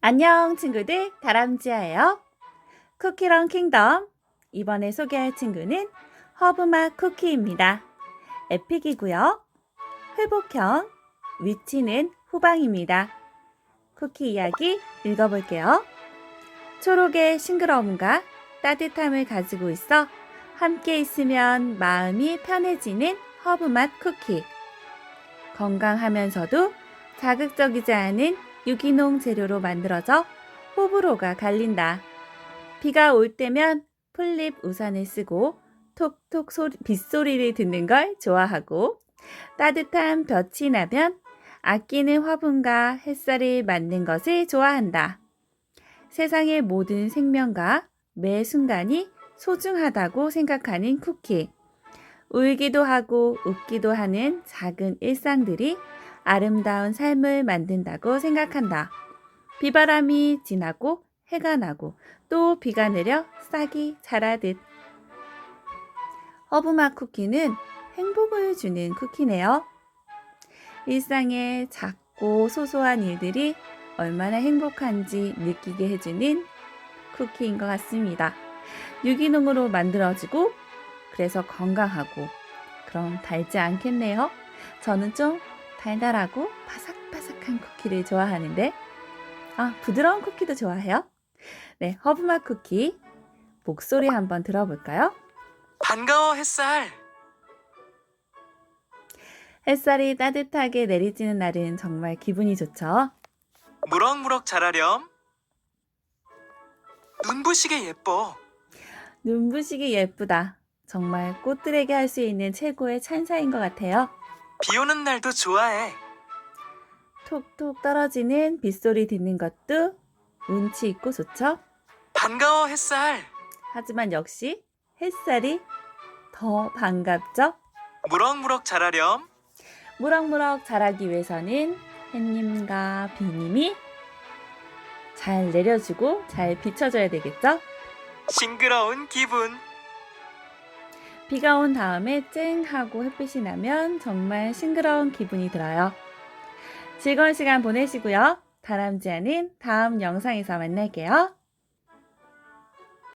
안녕 친구들 다람쥐예요. 쿠키런 킹덤 이번에 소개할 친구는 허브맛 쿠키입니다. 에픽이고요. 회복형 위치는 후방입니다. 쿠키 이야기 읽어볼게요. 초록의 싱그러움과 따뜻함을 가지고 있어 함께 있으면 마음이 편해지는 허브맛 쿠키. 건강하면서도 자극적이지 않은 유기농 재료로 만들어져 호불호가 갈린다. 비가 올 때면 풀립 우산을 쓰고 톡톡 소리, 빗소리를 듣는 걸 좋아하고 따뜻한 볕이 나면 아끼는 화분과 햇살을 맞는 것을 좋아한다. 세상의 모든 생명과 매 순간이 소중하다고 생각하는 쿠키. 울기도 하고 웃기도 하는 작은 일상들이 아름다운 삶을 만든다고 생각한다. 비바람이 지나고 해가 나고 또 비가 내려 싹이 자라듯. 허브맛 쿠키는 행복을 주는 쿠키네요. 일상의 작고 소소한 일들이 얼마나 행복한지 느끼게 해주는 쿠키인 것 같습니다. 유기농으로 만들어지고 그래서 건강하고 그럼 달지 않겠네요. 저는 좀 달달하고 바삭바삭한 쿠키를 좋아하는데 아 부드러운 쿠키도 좋아해요. 네 허브맛 쿠키 목소리 한번 들어볼까요? 반가워 햇살. 햇살이 따뜻하게 내리쬐는 날은 정말 기분이 좋죠. 무럭무럭 자라렴. 눈부시게 예뻐. 눈부시기 예쁘다. 정말 꽃들에게 할 수 있는 최고의 찬사인 것 같아요. 비 오는 날도 좋아해. 톡톡 떨어지는 빗소리 듣는 것도 운치 있고 좋죠. 반가워 햇살. 하지만 역시 햇살이 더 반갑죠. 무럭무럭 자라렴. 무럭무럭 자라기 위해서는 햇님과 비님이 잘 내려주고 잘 비춰줘야 되겠죠? 싱그러운 기분. 비가 온 다음에 쨍 하고 햇빛이 나면 정말 싱그러운 기분이 들어요. 즐거운 시간 보내시고요. 다람쥐하는 다음 영상에서 만날게요.